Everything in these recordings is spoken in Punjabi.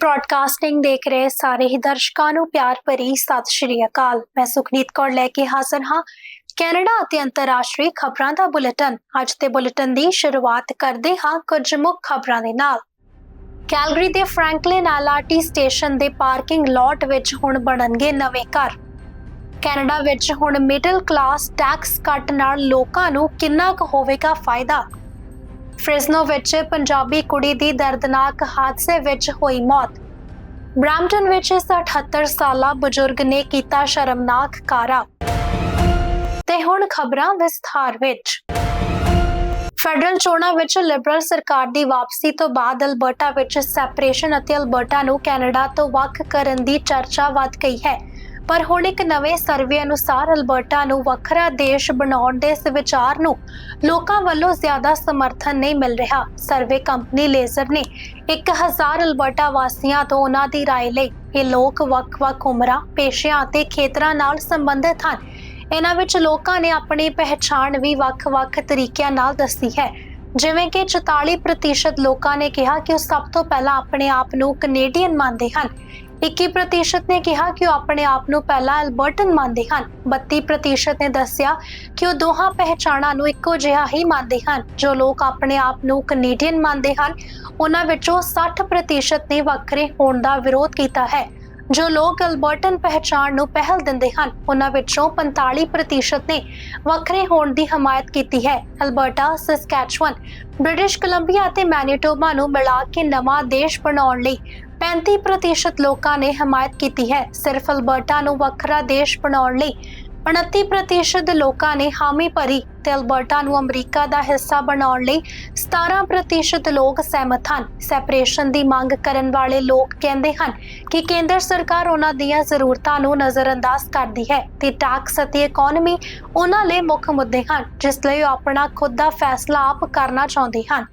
ਬ੍ਰਾਡਕਾਸਟਿੰਗ ਦੇਖ ਰਹੇ ਸਾਰੇ ਹੀ ਦਰਸ਼ਕਾਂ ਨੂੰ ਪਿਆਰ ਭਰੀ ਸਤਿ ਸ਼੍ਰੀ ਅਕਾਲ। ਮੈਂ ਸੁਖਨੀਤ ਕੌਰ ਲੈ ਕੇ ਹਾਜ਼ਰ ਹਾਂ। ਕੈਨੇਡਾ ਅਤੇ ਅੰਤਰਰਾਸ਼ਟਰੀ ਖਬਰਾਂ ਦਾ ਬੁਲੇਟਿਨ। ਅੱਜ ਦੇ ਬੁਲੇਟਿਨ ਦੀ ਸ਼ੁਰੂਆਤ ਕਰਦੇ ਹਾਂ ਕੁਝ ਮੁੱਖ ਖਬਰਾਂ ਦੇ ਨਾਲ। ਕੈਲਗਰੀ ਦੇ ਫ੍ਰੈਂਕਲਿਨ ਐਲਆਰਟੀ ਸਟੇਸ਼ਨ ਦੇ ਪਾਰਕਿੰਗ ਲਾਟ ਵਿੱਚ ਹੁਣ ਬਣਨਗੇ ਨਵੇਂ ਘਰ। ਕੈਨੇਡਾ ਵਿੱਚ ਹੁਣ ਮਿਡਲ ਕਲਾਸ ਟੈਕਸ ਕੱਟ ਨਾਲ ਲੋਕਾਂ ਨੂੰ ਕਿੰਨਾ ਕੁ ਹੋਵੇਗਾ ਫਾਇਦਾ? ਫ੍ਰਿਜ਼ਨੋ ਵਿੱਚ ਪੰਜਾਬੀ ਕੁੜੀ ਦੀ ਦਰਦਨਾਕ ਹਾਦਸੇ ਵਿੱਚ ਹੋਈ ਮੌਤ। ਬ੍ਰਾਂਪਟਨ ਵਿੱਚ 78 ਸਾਲਾ ਬਜ਼ੁਰਗ ਨੇ ਕੀਤਾ ਸ਼ਰਮਨਾਕ ਕਾਰਾ। ਤੇ ਹੁਣ ਖਬਰਾਂ ਵਿਸਥਾਰ ਵਿੱਚ। ਫੈਡਰਲ ਚੋਣਾਂ ਵਿੱਚ ਲਿਬਰਲ ਸਰਕਾਰ ਦੀ ਵਾਪਸੀ ਤੋਂ ਬਾਅਦ ਅਲਬਰਟਾ ਵਿੱਚ ਸੈਪਰੇਸ਼ਨ ਅਤੇ ਅਲਬਰਟਾ ਨੂੰ ਕੈਨੇਡਾ ਤੋਂ ਵੱਖ ਕਰਨ ਦੀ ਚਰਚਾ ਵੱਧ ਗਈ ਹੈ। ਪਰ ਹੁਣ ਇੱਕ ਨਵੇਂ ਸਰਵੇ ਅਨੁਸਾਰ ਅਲਬਰਟਾ ਨੂੰ ਵੱਖਰਾ ਦੇਸ਼ ਬਣਾਉਣ ਦੇ ਇਸ ਵਿਚਾਰ ਨੂੰ ਲੋਕਾਂ ਵੱਲੋਂ ਜ਼ਿਆਦਾ ਸਮਰਥਨ ਨਹੀਂ ਮਿਲ ਰਿਹਾ ਸਰਵੇ ਕੰਪਨੀ ਲੇਜ਼ਰ ਨੇ 1000 ਅਲਬਰਟਾ ਵਾਸੀਆਂ ਤੋਂ ਉਹਨਾਂ ਦੀ رائے ਲਈ ਇਹ ਲੋਕ ਵੱਖ-ਵੱਖ ਉਮਰਾਂ ਪੇਸ਼ਿਆਂ ਅਤੇ ਖੇਤਰਾਂ ਨਾਲ ਸੰਬੰਧਿਤ ਹਨ ਇਹਨਾਂ ਵਿੱਚ ਲੋਕਾਂ ਨੇ ਆਪਣੀ ਪਹਿਚਾਣ ਵੀ ਵੱਖ-ਵੱਖ ਤਰੀਕਿਆਂ ਨਾਲ ਦੱਸੀ ਹੈ ਜਿਵੇਂ ਕਿ 44% ਲੋਕਾਂ ਨੇ ਕਿਹਾ ਕਿ ਉਹ ਸਭ ਤੋਂ ਪਹਿਲਾਂ ਆਪਣੇ ਆਪ ਨੂੰ ਕੈਨੇਡੀਅਨ ਮੰਨਦੇ ਹਨ 21% ਨੇ ਕਿਹਾ ਕਿ ਉਹ ਆਪਣੇ ਆਪ ਨੂੰ ਪਹਿਲਾਂ ਅਲਬਰਟਨ ਮੰਨਦੇ ਹਨ। 32% ਨੇ ਦੱਸਿਆ ਕਿ ਉਹ ਦੋਹਾਂ ਪਹਿਚਾਣਾਂ ਨੂੰ ਇੱਕੋ ਜਿਹਾ ਹੀ ਮੰਨਦੇ ਹਨ। ਜੋ ਲੋਕ ਆਪਣੇ ਆਪ ਨੂੰ ਕੈਨੇਡੀਅਨ ਮੰਨਦੇ ਹਨ, ਉਹਨਾਂ ਵਿੱਚੋਂ 60% ਨੇ ਵੱਖਰੇ ਹੋਣ ਦਾ ਵਿਰੋਧ ਕੀਤਾ ਹੈ। ਜੋ ਲੋਕ ਅਲਬਰਟਨ ਪਹਿਚਾਣ ਨੂੰ ਪਹਿਲ ਦਿੰਦੇ ਹਨ, ਉਹਨਾਂ ਵਿੱਚੋਂ 45% ਨੇ ਵੱਖਰੇ ਹੋਣ ਦੀ ਹਮਾਇਤ ਕੀਤੀ ਹੈ। ਅਲਬਰਟਾ, ਸਸਕੈਚੁਅਨ, ਬ੍ਰਿਟਿਸ਼ ਕੋਲੰਬੀਆ ਅਤੇ ਮੈਨੀਟੋਬਾ ਨੂੰ ਮਿਲਾ ਕੇ ਨਵਾਂ ਦੇਸ਼ ਬਣਾਉਣ ਲਈ 35% ਲੋਕਾਂ ਨੇ ਹਮਾਇਤ ਕੀਤੀ ਹੈ। ਸਿਰਫ ਅਲਬਰਟਾ ਨੂੰ ਵੱਖਰਾ ਦੇਸ਼ ਬਣਾਉਣ ਲਈ 29% ਲੋਕਾਂ ਨੇ ਹਾਮੀ ਭਰੀ ਤੇ ਅਲਬਰਟਾ ਨੂੰ ਅਮਰੀਕਾ ਦਾ ਹਿੱਸਾ ਬਣਾਉਣ ਲਈ 17% ਲੋਕ ਸਹਿਮਤ ਹਨ। ਸੈਪਰੇਸ਼ਨ ਦੀ ਮੰਗ ਕਰਨ ਵਾਲੇ ਲੋਕ ਕਹਿੰਦੇ ਹਨ ਕਿ ਕੇਂਦਰ ਸਰਕਾਰ ਉਹਨਾਂ ਦੀਆਂ ਜ਼ਰੂਰਤਾਂ ਨੂੰ ਨਜ਼ਰਅੰਦਾਜ਼ ਕਰਦੀ ਹੈ ਤੇ ਟੈਕਸ ਅਤੇ ਇਕਨੋਮੀ ਉਹਨਾਂ ਲਈ ਮੁੱਖ ਮੁੱਦੇ ਹਨ, ਜਿਸ ਲਈ ਉਹ ਆਪਣਾ ਖੁਦ ਦਾ ਫੈਸਲਾ ਆਪ ਕਰਨਾ ਚਾਹੁੰਦੇ ਹਨ।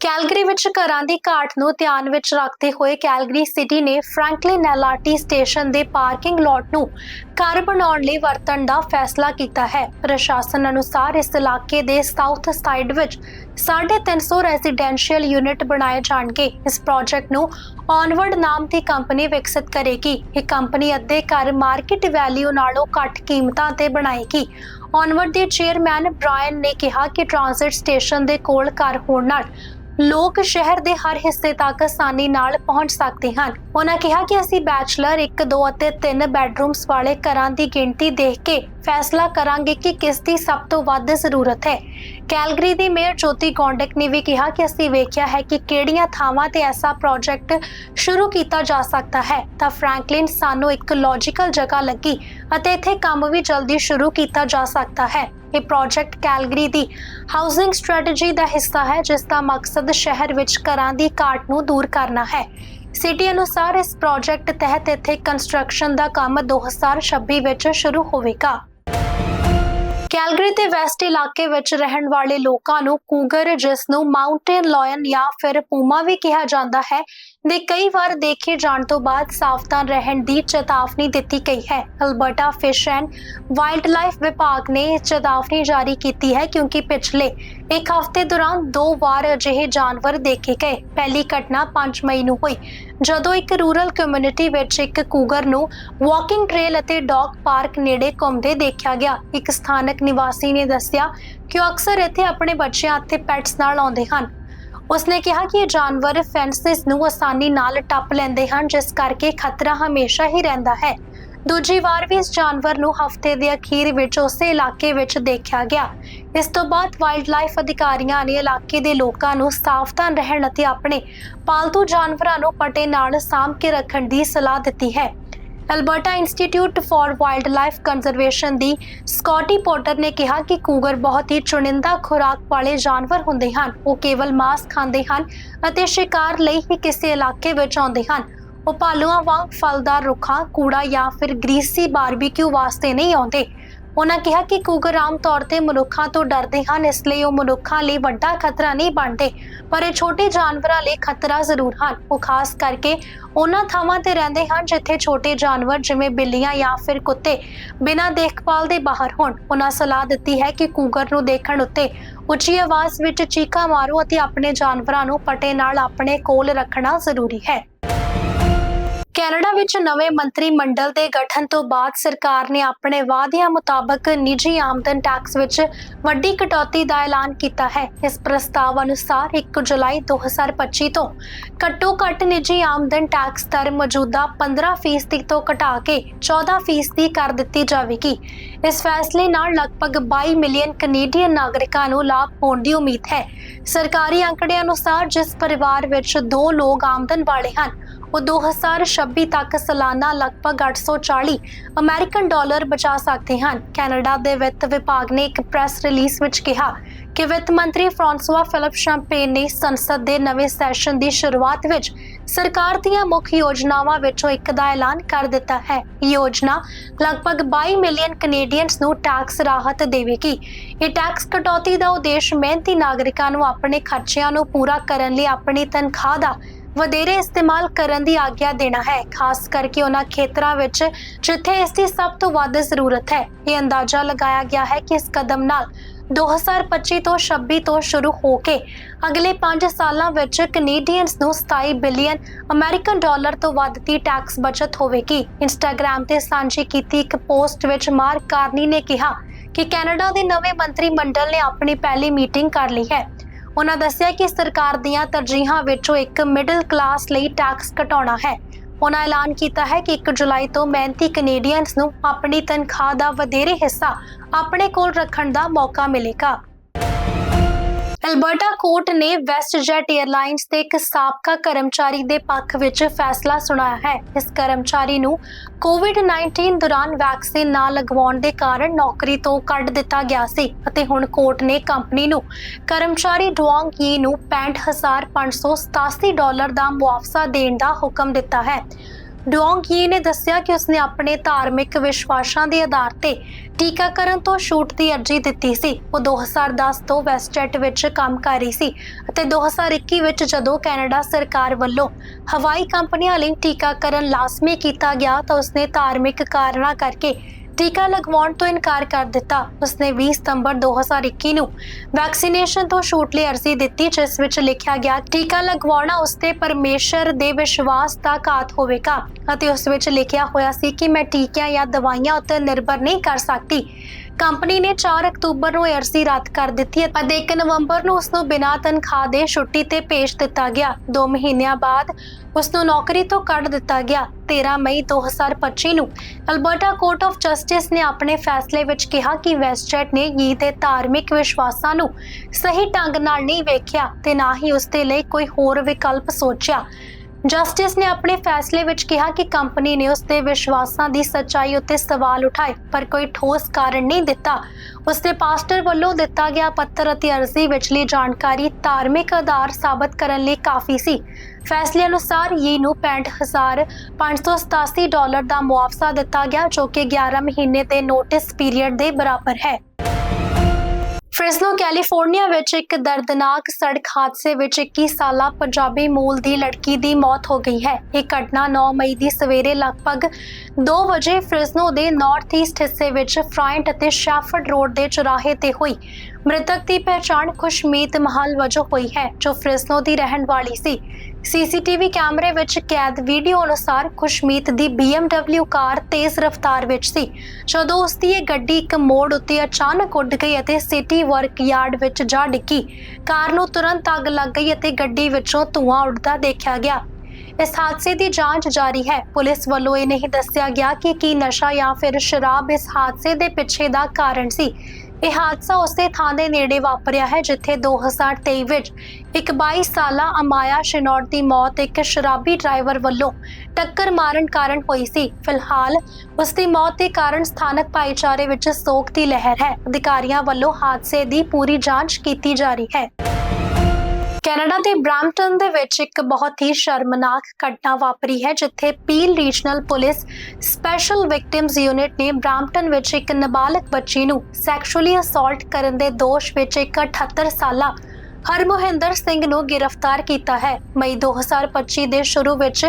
ਕੈਲਗਰੀ ਵਿੱਚ ਘਰਾਂ ਦੀ ਘਾਟ ਨੂੰ ਧਿਆਨ ਵਿੱਚ ਰੱਖਦੇ ਹੋਏ ਕੈਲਗਰੀ ਸਿਟੀ ਨੇ ਫ੍ਰੈਂਕਲਿਨ ਐਲਆਰਟੀ ਸਟੇਸ਼ਨ ਦੇ ਪਾਰਕਿੰਗ ਲਾਟ ਨੂੰ ਘਰ ਬਣਾਉਣ ਲਈ ਵਰਤਣ ਦਾ ਫੈਸਲਾ ਕੀਤਾ ਹੈ। ਪ੍ਰਸ਼ਾਸਨ ਅਨੁਸਾਰ ਇਸ ਇਲਾਕੇ ਦੇ ਸਾਊਥ ਸਾਈਡ ਵਿੱਚ 350 ਰੈਜ਼ੀਡੈਂਸ਼ੀਅਲ ਯੂਨਿਟ ਬਣਾਏ ਜਾਣਗੇ। ਇਸ ਪ੍ਰੋਜੈਕਟ ਨੂੰ ਔਨਵਰਡ ਨਾਮ ਦੀ ਕੰਪਨੀ ਵਿਕਸਿਤ ਕਰੇਗੀ। ਇਹ ਕੰਪਨੀ ਅੱਧੇ ਘਰ ਮਾਰਕੀਟ ਵੈਲਿਊ ਨਾਲੋਂ ਘੱਟ ਕੀਮਤਾਂ ਤੇ ਬਣਾਏਗੀ। ਔਨਵਰਡ ਦੇ ਚੇਅਰਮੈਨ ਬ੍ਰਾਇਨ ਨੇ ਕਿਹਾ ਕਿ ਟ੍ਰਾਂਜ਼ਿਟ ਸਟੇਸ਼ਨ ਦੇ ਕੋਲ ਘਰ ਹੋਣ ਨਾਲ ਲੋਕ ਸ਼ਹਿਰ ਦੇ ਹਰ ਹਿੱਸੇ ਤੱਕ ਆਸਾਨੀ ਨਾਲ ਪਹੁੰਚ ਸਕਦੇ ਹਨ। ਉਹਨਾਂ ਕਿਹਾ ਕਿ ਅਸੀਂ ਬੈਚਲਰ 1 2 ਅਤੇ 3 ਬੈੱਡਰੂਮਸ ਵਾਲੇ ਘਰਾਂ ਦੀ ਗਿਣਤੀ ਦੇਖ ਕੇ ਫੈਸਲਾ ਕਰਾਂਗੇ ਕਿ ਕਿਸ ਦੀ ਸਭ ਤੋਂ ਵੱਧ ਜ਼ਰੂਰਤ ਹੈ। ਕੈਲਗਰੀ ਦੀ ਮੇਅਰ ਜੋਤੀ ਗੌਂਡਕ ਨੇ ਵੀ ਕਿਹਾ ਕਿ ਅਸੀਂ ਵੇਖਿਆ ਹੈ ਕਿ ਕਿਹੜੀਆਂ ਥਾਵਾਂ ਤੇ ਐਸਾ ਪ੍ਰੋਜੈਕਟ ਸ਼ੁਰੂ ਕੀਤਾ ਜਾ ਸਕਦਾ ਹੈ। ਤਾਂ ਫ੍ਰੈਂਕਲਿਨ ਸਾਨੂੰ ਇੱਕ ਲੌਜੀਕਲ ਜਗ੍ਹਾ ਲੱਗੀ ਅਤੇ ਇੱਥੇ ਕੰਮ ਵੀ ਜਲਦੀ ਸ਼ੁਰੂ ਕੀਤਾ ਜਾ ਸਕਦਾ ਹੈ। ਇਹ ਪ੍ਰੋਜੈਕਟ ਕੈਲਗਰੀ ਦੀ ਹਾਊਸਿੰਗ ਸਟ੍ਰੈਟਜੀ ਦਾ ਹਿੱਸਾ ਹੈ, ਜਿਸ ਦਾ ਮਕਸਦ ਸ਼ਹਿਰ ਵਿੱਚ ਘਰਾਂ ਦੀ ਘਾਟ ਨੂੰ ਦੂਰ ਕਰਨਾ ਹੈ। ਸਿਟੀ ਅਨੁਸਾਰ ਇਸ ਪ੍ਰੋਜੈਕਟ ਤਹਿਤ ਇੱਥੇ ਕੰਸਟਰਕਸ਼ਨ ਦਾ ਕੰਮ 2026 ਵਿੱਚ ਸ਼ੁਰੂ ਹੋਵੇਗਾ। ਕੈਲਗਰੀ ਦੇ ਵੈਸਟ ਇਲਾਕੇ ਵਿੱਚ ਰਹਿਣ ਵਾਲੇ ਲੋਕਾਂ ਨੂੰ ਕੂਗਰ, ਜਿਸ ਨੂੰ ਮਾਊਂਟੇਨ ਲਾਇਨ ਜਾਂ ਫਿਰ ਪੂਮਾ ਵੀ ਕਿਹਾ ਜਾਂਦਾ ਹੈ ਦੇ ਕਈ ਵਾਰ ਦੇਖੇ ਜਾਣ ਤੋਂ ਬਾਅਦ ਸਾਵਧਾਨ ਰਹਿਣ ਦੀ ਚੇਤਾਵਨੀ ਦਿੱਤੀ ਗਈ ਹੈ। Alberta fish and wild life ਵਿਭਾਗ ਨੇ ਚੇਤਾਵਨੀ ਜਾਰੀ ਕੀਤੀ ਹੈ ਕਿਉਂਕਿ ਪਿਛਲੇ ਇੱਕ ਹਫ਼ਤੇ ਦੌਰਾਨ ਦੋ ਵਾਰ ਅਜਿਹੇ ਜਾਨਵਰ ਦੇਖੇ ਗਏ। ਪਹਿਲੀ ਘਟਨਾ 5 ਮਈ ਨੂੰ ਹੋਈ, ਜਦੋਂ ਇੱਕ ਰੂਰਲ ਕਮਿਊਨਿਟੀ ਵਿੱਚ ਇੱਕ ਕੂਗਰ ਨੂੰ ਵਾਕਿੰਗ ਟ੍ਰੇਲ ਅਤੇ ਡੌਗ ਪਾਰਕ ਨੇੜੇ ਘੁੰਮਦੇ ਦੇਖਿਆ ਗਿਆ। ਇੱਕ ਸਥਾਨਕ ਨਿਵਾਸੀ ਨੇ ਦੱਸਿਆ ਕਿ ਉਹ ਅਕਸਰ ਇੱਥੇ ਆਪਣੇ ਬੱਚਿਆਂ ਅਤੇ ਪੈਟਸ ਨਾਲ ਆਉਂਦੇ ਹਨ। ਉਸਨੇ ਕਿਹਾ ਕਿ ਇਹ ਜਾਨਵਰ ਫੈਂਸਿਸ ਨੂੰ ਆਸਾਨੀ ਨਾਲ ਟੱਪ ਲੈਂਦੇ ਹਨ, ਜਿਸ ਕਰਕੇ ਖਤਰਾ ਹਮੇਸ਼ਾ ਹੀ ਰਹਿੰਦਾ ਹੈ। ਦੂਜੀ ਵਾਰ ਵੀ ਇਸ ਜਾਨਵਰ ਨੂੰ ਹਫ਼ਤੇ ਦੇ ਅਖੀਰ ਵਿੱਚ ਉਸੇ ਇਲਾਕੇ ਵਿੱਚ ਦੇਖਿਆ ਗਿਆ। ਇਸ ਤੋਂ ਬਾਅਦ ਵਾਈਲਡ ਲਾਈਫ ਅਧਿਕਾਰੀਆਂ ਨੇ ਇਲਾਕੇ ਦੇ ਲੋਕਾਂ ਨੂੰ ਸਾਵਧਾਨ ਰਹਿਣ ਅਤੇ ਆਪਣੇ ਪਾਲਤੂ ਜਾਨਵਰਾਂ ਨੂੰ ਪਟੇ ਨਾਲ ਸਾਂਭ ਕੇ ਰੱਖਣ ਦੀ ਸਲਾਹ ਦਿੱਤੀ ਹੈ। Alberta Institute for Wildlife Conservation the Scotty Potter ਨੇ ਕਿਹਾ ਕਿ ਕੂਗਰ ਬਹੁਤ ਹੀ ਚੁਣਿੰਦਾ ਖੁਰਾਕ ਵਾਲੇ ਜਾਨਵਰ ਹੁੰਦੇ ਹਨ। ਉਹ ਕੇਵਲ ਮਾਸ ਖਾਂਦੇ ਹਨ ਅਤੇ ਸ਼ਿਕਾਰ ਲਈ ਹੀ ਕਿਸੇ ਇਲਾਕੇ ਵਿੱਚ ਆਉਂਦੇ ਹਨ। ਉਹ ਭਾਲੂਆਂ ਵਾਂਗ ਫਲਦਾਰ ਰੁੱਖਾਂ, ਕੂੜਾ ਜਾਂ ਫਿਰ ਗ੍ਰੀਸੀ ਬਾਰਬੀਕਿਊ ਵਾਸਤੇ ਨਹੀਂ ਆਉਂਦੇ। ਉਹਨਾਂ ਕਿਹਾ ਕਿ ਕੂਗਰ ਆਮ ਤੌਰ ਤੇ ਮਨੁੱਖਾਂ ਤੋਂ ਡਰਦੇ ਹਨ, ਇਸ ਲਈ ਉਹ ਮਨੁੱਖਾਂ ਲਈ ਵੱਡਾ ਖਤਰਾ ਨਹੀਂ ਬਣਦੇ, ਪਰ ਇਹ ਛੋਟੇ ਜਾਨਵਰਾਂ ਲਈ ਖਤਰਾ ਜ਼ਰੂਰ ਹਨ। ਉਹ ਖਾਸ ਕਰਕੇ ਉਹਨਾਂ ਥਾਵਾਂ ਤੇ ਰਹਿੰਦੇ ਹਨ ਜਿੱਥੇ ਛੋਟੇ ਜਾਨਵਰ ਜਿਵੇਂ ਬਿੱਲੀਆਂ ਜਾਂ ਫਿਰ ਕੁੱਤੇ ਬਿਨਾਂ ਦੇਖਭਾਲ ਦੇ ਬਾਹਰ ਹੋਣ। ਉਹਨਾਂ ਸਲਾਹ ਦਿੱਤੀ ਹੈ ਕਿ ਕੂਗਰ ਨੂੰ ਦੇਖਣ ਉੱਤੇ ਉੱਚੀ ਆਵਾਜ਼ ਵਿੱਚ ਚੀਕਾਂ ਮਾਰੋ ਅਤੇ ਆਪਣੇ ਜਾਨਵਰਾਂ ਨੂੰ ਪਟੇ ਨਾਲ ਆਪਣੇ ਕੋਲ ਰੱਖਣਾ ਜ਼ਰੂਰੀ ਹੈ। ਕੈਨੇਡਾ ਵਿੱਚ ਨਵੇਂ ਮੰਤਰੀ ਮੰਡਲ ਦੇ ਗਠਨ ਤੋਂ ਬਾਅਦ ਸਰਕਾਰ ਨੇ ਆਪਣੇ ਵਾਅਦਿਆਂ ਮੁਤਾਬਕ ਨਿੱਜੀ ਆਮਦਨ ਟੈਕਸ ਵਿੱਚ ਵੱਡੀ ਕਟੌਤੀ ਦਾ ਐਲਾਨ ਕੀਤਾ ਹੈ। ਇਸ ਪ੍ਰਸਤਾਵ ਅਨੁਸਾਰ 1 ਜੁਲਾਈ 2025 ਤੋਂ ਘੱਟੋ-ਘੱਟ ਨਿੱਜੀ ਆਮਦਨ ਟੈਕਸ ਦਰ ਮੌਜੂਦਾ 15% ਤੋਂ ਘਟਾ ਕੇ 14% ਕਰ ਦਿੱਤੀ ਜਾਵੇਗੀ। ਇਸ ਫੈਸਲੇ ਨਾਲ ਲਗਭਗ 22 ਮਿਲੀਅਨ ਕੈਨੇਡੀਅਨ ਨਾਗਰਿਕਾਂ ਨੂੰ ਲਾਭ ਹੋਣ ਦੀ ਉਮੀਦ ਹੈ। ਸਰਕਾਰੀ ਅੰਕੜਿਆਂ ਅਨੁਸਾਰ ਜਿਸ ਪਰਿਵਾਰ ਵਿੱਚ ਦੋ ਲੋਕ ਆਮਦਨ ਵਾਲੇ ਹਨ ਉਹ 2026 ਤੱਕ ਸਾਲਾਨਾ ਲਗਭਗ 840 ਅਮਰੀਕਨ ਡਾਲਰ ਬਚਾ ਸਕਦੇ ਹਨ। ਕੈਨੇਡਾ ਦੇ ਵਿੱਤ ਵਿਭਾਗ ਨੇ ਇੱਕ ਪ੍ਰੈਸ ਰਿਲੀਜ਼ ਵਿੱਚ ਕਿਹਾ ਕਿ ਵਿੱਤ ਮੰਤਰੀ ਫ੍ਰਾਂਸਵਾ ਫਿਲਿਪ ਸ਼ੈਂਪੇਨ ਨੇ ਸੰਸਦ ਦੇ ਨਵੇਂ ਸੈਸ਼ਨ ਦੀ ਸ਼ੁਰੂਆਤ ਵਿੱਚ ਸਰਕਾਰ ਦੀਆਂ ਮੁੱਖ ਯੋਜਨਾਵਾਂ ਵਿੱਚੋਂ ਇੱਕ ਦਾ ਐਲਾਨ ਕਰ ਦਿੱਤਾ ਹੈ। ਯੋਜਨਾ ਲਗਭਗ 22 ਮਿਲੀਅਨ ਕੈਨੇਡੀਅਨਸ ਨੂੰ ਟੈਕਸ ਰਾਹਤ ਦੇਵੇਗੀ। ਇਹ ਟੈਕਸ ਕਟੌਤੀ ਦਾ ਉਦੇਸ਼ ਮਿਹਨਤੀ ਨਾਗਰਿਕਾਂ ਨੂੰ ਆਪਣੇ ਖਰਚਿਆਂ ਨੂੰ ਪੂਰਾ ਕਰਨ ਲਈ ਆਪਣੀ ਤਨਖਾਹ ਦਾ ਵਧੇਰੇ ਇਸਤੇਮਾਲ ਕਰਨ ਦੀ ਆਗਿਆ ਦੇਣਾ ਹੈ, ਖਾਸ ਕਰਕੇ ਉਹਨਾਂ ਖੇਤਰਾਂ ਵਿੱਚ ਜਿੱਥੇ ਇਸ ਦੀ ਸਭ ਤੋਂ ਵੱਧ ਜ਼ਰੂਰਤ ਹੈ। ਇਹ ਅੰਦਾਜ਼ਾ ਲਗਾਇਆ ਗਿਆ ਹੈ ਕਿ ਇਸ ਕਦਮ ਨਾਲ 2025 ਤੋਂ 26 ਤੋਂ ਸ਼ੁਰੂ ਹੋ ਕੇ ਅਗਲੇ 5 ਸਾਲਾਂ ਵਿੱਚ ਕੈਨੇਡੀਅਨਸ ਨੂੰ 27 ਬਿਲੀਅਨ ਅਮਰੀਕਨ ਡਾਲਰ ਤੋਂ ਵੱਧ ਦੀ ਟੈਕਸ ਬਚਤ ਹੋਵੇਗੀ। ਇੰਸਟਾਗ੍ਰam ਤੇ ਸਾਂਝੀ ਕੀਤੀ ਇੱਕ ਪੋਸਟ ਵਿੱਚ ਮਾਰਕ ਕਾਰਨੀ ਨੇ ਕਿਹਾ ਕਿ ਕੈਨੇਡਾ ਦੇ ਨਵੇਂ ਮੰਤਰੀ ਮੰਡਲ ਨੇ ਆਪਣੀ ਪਹਿਲੀ ਮੀਟਿੰਗ ਕਰ ਲਈ ਹੈ। ਉਹਨਾਂ ਦੱਸਿਆ ਕਿ ਸਰਕਾਰ ਦੀਆਂ ਤਰਜੀਹਾਂ ਵਿੱਚੋਂ ਇੱਕ ਮਿਡਲ ਕਲਾਸ ਲਈ ਟੈਕਸ ਘਟਾਉਣਾ ਹੈ। ਉਹਨਾਂ ਐਲਾਨ ਕੀਤਾ ਹੈ ਕਿ 1 ਜੁਲਾਈ ਤੋਂ ਮਿਹਨਤੀ ਕੈਨੇਡੀਅਨਸ ਨੂੰ ਆਪਣੀ ਤਨਖਾਹ ਦਾ ਵਧੇਰੇ ਹਿੱਸਾ ਆਪਣੇ ਕੋਲ ਰੱਖਣ ਦਾ ਮੌਕਾ ਮਿਲੇਗਾ। ਐਲਬਰਟਾ ਕੋਰਟ ਨੇ ਵੈਸਟਜੈਟ 에ਅਰਲਾਈਨਸ ਦੇ ਇੱਕ ਸਾਬਕਾ ਕਰਮਚਾਰੀ ਦੇ ਪੱਖ ਵਿੱਚ ਫੈਸਲਾ ਸੁਣਾਇਆ ਹੈ। ਇਸ ਕਰਮਚਾਰੀ ਨੂੰ ਕੋਵਿਡ-19 ਦੌਰਾਨ ਵੈਕਸੀਨ ਨਾ ਲਗਵਾਉਣ ਦੇ ਕਾਰਨ ਨੌਕਰੀ ਤੋਂ ਕੱਢ ਦਿੱਤਾ ਗਿਆ ਸੀ ਅਤੇ ਹੁਣ ਕੋਰਟ ਨੇ ਕੰਪਨੀ ਨੂੰ ਕਰਮਚਾਰੀ ਡੁਆਂਗ ਯੀ ਨੂੰ 65587 ਡਾਲਰ ਦਾ ਮੁਆਵਜ਼ਾ ਦੇਣ ਦਾ ਹੁਕਮ ਦਿੱਤਾ ਹੈ। ਡੋਂਗ ਯੀ ਨੇ ਦੱਸਿਆ ਕਿ ਉਸਨੇ ਆਪਣੇ ਧਾਰਮਿਕ ਵਿਸ਼ਵਾਸਾਂ ਦੇ ਆਧਾਰ ਤੇ ਟੀਕਾਕਰਨ ਤੋਂ ਛੂਟ ਦੀ ਅਰਜ਼ੀ ਦਿੱਤੀ ਸੀ। ਉਹ 2010 ਤੋਂ ਵੈਸਟਜੈਟ ਵਿੱਚ ਕੰਮ ਕਰ ਰਹੀ ਸੀ ਅਤੇ 2021 ਵਿੱਚ ਜਦੋਂ ਕੈਨੇਡਾ ਸਰਕਾਰ ਵੱਲੋਂ ਹਵਾਈ ਕੰਪਨੀਆਂ ਲਈ ਟੀਕਾਕਰਨ ਲਾਜ਼ਮੀ ਕੀਤਾ ਗਿਆ ਤਾਂ ਉਸਨੇ ਧਾਰਮਿਕ ਕਾਰਨਾਂ ਕਰਕੇ ਟੀਕਾ ਲਗਵਾਉਣ ਤੋਂ ਇਨਕਾਰ ਕਰ ਦਿੱਤਾ। ਉਸਨੇ 20 ਸਤੰਬਰ 2021 ਨੂੰ ਵੈਕਸੀਨੇਸ਼ਨ ਤੋਂ ਛੂਟ ਲਈ ਅਰਜ਼ੀ ਦਿੱਤੀ, ਜਿਸ ਵਿੱਚ ਲਿਖਿਆ ਗਿਆ, ਟੀਕਾ ਲਗਵਾਉਣਾ ਉਸਤੇ ਪਰਮੇਸ਼ਰ ਦੇ ਵਿਸ਼ਵਾਸ ਦਾ ਘਾਤ ਹੋਵੇਗਾ। ਅਤੇ ਉਸ ਵਿੱਚ ਲਿਖਿਆ ਹੋਇਆ ਸੀ ਕਿ ਮੈਂ ਟੀਕਿਆਂ ਜਾਂ ਦਵਾਈਆਂ ਉੱਤੇ ਨਿਰਭਰ ਨਹੀਂ ਕਰ ਸਕਦੀ। ਕੰਪਨੀ ਨੇ 4 ਅਕਤੂਬਰ ਨੂੰ ਅਰਜ਼ੀ ਰੱਦ ਕਰ ਦਿੱਤੀ ਅਤੇ 1 ਨਵੰਬਰ ਨੂੰ ਉਸ ਨੂੰ ਬਿਨਾਂ ਤਨਖਾਹ ਦੇ ਛੁੱਟੀ ਤੇ ਭੇਜ ਦਿੱਤਾ ਗਿਆ। 2 ਮਹੀਨਿਆਂ ਬਾਅਦ ਉਸ ਨੂੰ ਨੌਕਰੀ ਤੋਂ ਕੱਢ ਦਿੱਤਾ ਗਿਆ। 13 ਮਈ 2025 ਨੂੰ ਅਲਬਰਟਾ ਕੋਰਟ ਆਫ ਜਸਟਿਸ ਨੇ ਆਪਣੇ ਫੈਸਲੇ ਵਿੱਚ ਕਿਹਾ ਕਿ ਵੈਸਟਜੈਟ ਨੇ ਯੀ ਦੇ ਧਾਰਮਿਕ ਵਿਸ਼ਵਾਸਾਂ ਨੂੰ ਸਹੀ ਢੰਗ ਨਾਲ ਨਹੀਂ ਵੇਖਿਆ ਤੇ ਨਾ ਹੀ ਉਸ ਦੇ ਲਈ ਕੋਈ ਹੋਰ ਵਿਕਲਪ ਸੋਚਿਆ। ਜਸਟਿਸ ਨੇ ਆਪਣੇ ਫੈਸਲੇ ਵਿੱਚ ਕਿਹਾ ਕਿ ਕੰਪਨੀ ਨੇ ਉਸ ਦੇ ਵਿਸ਼ਵਾਸਾਂ ਦੀ ਸੱਚਾਈ ਉੱਤੇ ਸਵਾਲ ਉਠਾਏ, ਪਰ ਕੋਈ ਠੋਸ ਕਾਰਨ ਨਹੀਂ ਦਿੱਤਾ। ਉਸ ਦੇ ਪਾਸਟਰ ਵੱਲੋਂ ਦਿੱਤਾ ਗਿਆ ਪੱਤਰ ਅਤੇ ਅਰਜ਼ੀ ਵਿਚਲੀ ਜਾਣਕਾਰੀ ਧਾਰਮਿਕ ਆਧਾਰ ਸਾਬਤ ਕਰਨ ਲਈ ਕਾਫੀ ਸੀ। ਫੈਸਲੇ ਅਨੁਸਾਰ ਯੀ ਨੂੰ 65587 ਡਾਲਰ ਦਾ ਮੁਆਵਜ਼ਾ ਦਿੱਤਾ ਗਿਆ, ਜੋ ਕਿ 11 ਮਹੀਨੇ ਦੇ ਨੋਟਿਸ ਪੀਰੀਅਡ ਦੇ ਬਰਾਬਰ ਹੈ। ਫ੍ਰਿਸਨੋ, ਕੈਲੀਫੋਰਨੀਆ ਵਿੱਚ ਇੱਕ ਦਰਦਨਾਕ ਸੜਕ ਹਾਦਸੇ ਵਿੱਚ 21 ਸਾਲਾ ਪੰਜਾਬੀ ਮੂਲ ਦੀ ਲੜਕੀ ਦੀ ਮੌਤ ਹੋ ਗਈ ਹੈ। ਇਹ ਘਟਨਾ 9 ਮਈ ਦੀ ਸਵੇਰੇ ਲਗਭਗ 2 ਵਜੇ ਫ੍ਰਿਸਨੋ ਦੇ ਨਾਰਥ ਈਸਟ ਹਿੱਸੇ ਵਿੱਚ ਫਰਾਂਟ ਅਤੇ ਸ਼ੈਫਰਡ ਰੋਡ ਦੇ ਚੁਰਾਹੇ ਤੇ ਹੋਈ। ਮ੍ਰਿਤਕ ਦੀ ਪਹਿਚਾਣ ਖੁਸ਼ਮੀਤ ਮਹਲ ਵਜੋਂ ਹੋਈ ਹੈ, ਜੋ ਫ੍ਰਿਸਨੋ ਦੀ ਰਹਿਣ ਵਾਲੀ ਸੀ। ਸੀਸੀਟੀਵੀ ਕੈਮਰੇ ਵਿੱਚ ਕੈਦ ਵੀਡੀਓ ਅਨੁਸਾਰ ਖੁਸ਼ਮੀਤ ਦੀ BMW ਕਾਰ ਤੇਜ਼ ਰਫ਼ਤਾਰ ਵਿੱਚ ਸੀ। ਜਦੋਂ ਉਸ ਦੀ ਇਹ ਗੱਡੀ ਇੱਕ ਮੋੜ ਉੱਤੇ ਅਚਾਨਕ ਉੱਡ ਗਈ ਅਤੇ ਸਿਟੀ ਵਰਕ ਯਾਰਡ ਵਿੱਚ ਜਾ ਡਿੱਗੀ, ਕਾਰ ਨੂੰ ਤੁਰੰਤ ਅੱਗ ਲੱਗ ਗਈ ਅਤੇ ਗੱਡੀ ਵਿੱਚੋਂ ਧੂੰਆਂ ਉੱਡਦਾ ਦੇਖਿਆ ਗਿਆ। ਇਸ ਹਾਦਸੇ ਦੀ ਜਾਂਚ ਜਾਰੀ ਹੈ। ਪੁਲਿਸ ਵੱਲੋਂ ਇਹ ਨਹੀਂ ਦੱਸਿਆ ਗਿਆ ਕਿ ਕੀ ਨਸ਼ਾ ਜਾਂ ਫਿਰ ਸ਼ਰਾਬ ਇਸ ਹਾਦਸੇ ਦੇ ਪਿੱਛੇ ਦਾ ਕਾਰਨ ਸੀ। ਇਹ ਹਾਦਸਾ ਉਸੇ ਥਾਂ ਦੇ ਨੇੜੇ ਵਾਪਰਿਆ ਹੈ, ਜਿੱਥੇ 2023 ਵਿੱਚ ਇੱਕ 22 ਸਾਲਾ ਅਮਾਇਆ ਸ਼ਿਨੌਰ ਦੀ ਮੌਤ ਇੱਕ ਸ਼ਰਾਬੀ ਡਰਾਈਵਰ ਵੱਲੋਂ ਟੱਕਰ ਮਾਰਨ ਕਾਰਨ ਹੋਈ ਸੀ। ਫਿਲਹਾਲ ਉਸ ਦੀ ਮੌਤ ਦੇ ਕਾਰਨ ਸਥਾਨਕ ਭਾਈਚਾਰੇ ਵਿੱਚ ਸੋਗ ਦੀ ਲਹਿਰ ਹੈ। ਅਧਿਕਾਰੀਆਂ ਵੱਲੋਂ ਹਾਦਸੇ ਦੀ ਪੂਰੀ ਜਾਂਚ ਕੀਤੀ ਜਾ ਰਹੀ ਹੈ। ਕੈਨੇਡਾ ਦੇ ਬ੍ਰਾਂਪਟਨ ਦੇ ਵਿੱਚ ਇੱਕ ਬਹੁਤ ਹੀ ਸ਼ਰਮਨਾਕ ਘਟਨਾ ਵਾਪਰੀ ਹੈ, ਜਿੱਥੇ Peel Regional Police Special Victims Unit ਨੇ ਬ੍ਰਾਂਪਟਨ ਵਿੱਚ ਇੱਕ ਨਾਬਾਲਗ ਬੱਚੀ ਨੂੰ ਸੈਕਸ਼ੂਅਲੀ ਅਸੌਲਟ ਕਰਨ ਦੇ ਦੋਸ਼ ਵਿੱਚ ਇੱਕ 78 ਸਾਲਾ ਹਰਮੋਹਿੰਦਰ ਸਿੰਘ ਨੂੰ ਗ੍ਰਿਫਤਾਰ ਕੀਤਾ ਹੈ। ਮਈ 2025 ਦੇ ਸ਼ੁਰੂ ਵਿੱਚ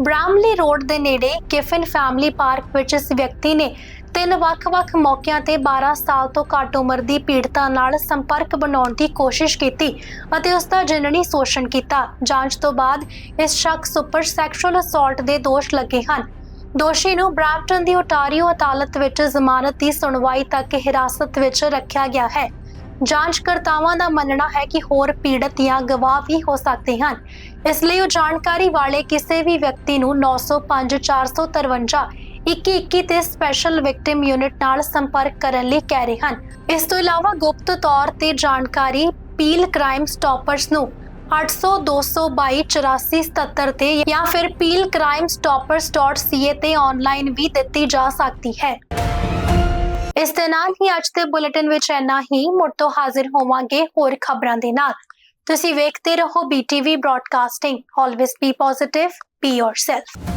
ਬ੍ਰਾਮਲੀ ਰੋਡ ਦੇ ਨੇੜੇ ਕਿਫਨ ਫੈਮਿਲੀ ਪਾਰਕ ਵਿੱਚ ਇਸ ਵਿਅਕਤੀ ਨੇ ਤਿੰਨ ਵੱਖ-ਵੱਖ ਮੌਕਿਆਂ ਤੇ 12 ਸਾਲ ਤੋਂ ਘੱਟ ਉਮਰ ਦੀ ਪੀੜਤਾ ਨਾਲ ਸੰਪਰਕ ਬਣਾਉਣ ਦੀ ਕੋਸ਼ਿਸ਼ ਕੀਤੀ ਅਤੇ ਉਸ ਦਾ ਜਨਨੀ ਸ਼ੋਸ਼ਣ ਕੀਤਾ। ਜਾਂਚ ਤੋਂ ਬਾਅਦ ਇਸ ਸ਼ਖਸ ਉੱਪਰ ਸੈਕਸ਼ੂਅਲ ਅਸੌਲਟ ਦੇ ਦੋਸ਼ ਲੱਗੇ ਹਨ। ਦੋਸ਼ੀ ਨੂੰ ਬ੍ਰੈਂਪਟਨ ਦੀ ਓਟਾਰੀਓ ਅਦਾਲਤ ਵਿੱਚ ਜ਼ਮਾਨਤ ਦੀ ਸੁਣਵਾਈ ਤੱਕ ਹਿਰਾਸਤ ਵਿੱਚ ਰੱਖਿਆ ਗਿਆ ਹੈ। ਜਾਂਚਕਰਤਾਵਾਂ ਦਾ ਮੰਨਣਾ ਹੈ ਕਿ ਹੋਰ ਪੀੜਤ ਜਾਂ ਗਵਾਹ ਵੀ ਹੋ ਸਕਦੇ ਹਨ। ਇਸ ਲਈ ਉਹ ਜਾਣਕਾਰੀ ਵਾਲੇ ਕਿਸੇ ਵੀ ਵਿਅਕਤੀ ਨੂੰ 905 453 2121 ਤੇ ਸਪੈਸ਼ਲ ਵਿਕਟਿਮ ਯੂਨਿਟ ਨਾਲ ਸੰਪਰਕ ਕਰਨ ਲਈ ਕਹਿ ਰਹੇ ਹਨ। ਇਸ ਤੋਂ ਇਲਾਵਾ ਗੁਪਤ ਤੌਰ ਤੇ ਜਾਣਕਾਰੀ ਪੀਲ ਕ੍ਰਾਈਮ ਸਟਾਪਰਸ ਨੂੰ 800 222 8477 ਤੇ ਜਾਂ ਫਿਰ peelcrimesstoppers.ca ਤੇ ਆਨਲਾਈਨ ਵੀ ਦਿੱਤੀ ਜਾ ਸਕਦੀ ਹੈ। ਇਸ ਦੇ ਨਾਲ ਹੀ ਅੱਜ ਦੇ ਬੁਲੇਟਿਨ ਵਿੱਚ ਇੰਨਾ ਹੀ। ਮੁੜ ਤੋਂ ਹਾਜ਼ਰ ਹੋਵਾਂਗੇ ਹੋਰ ਖਬਰਾਂ ਦੇ ਨਾਲ। ਤੁਸੀਂ ਵੇਖਦੇ ਰਹੋ BTV broadcasting always be positive be yourself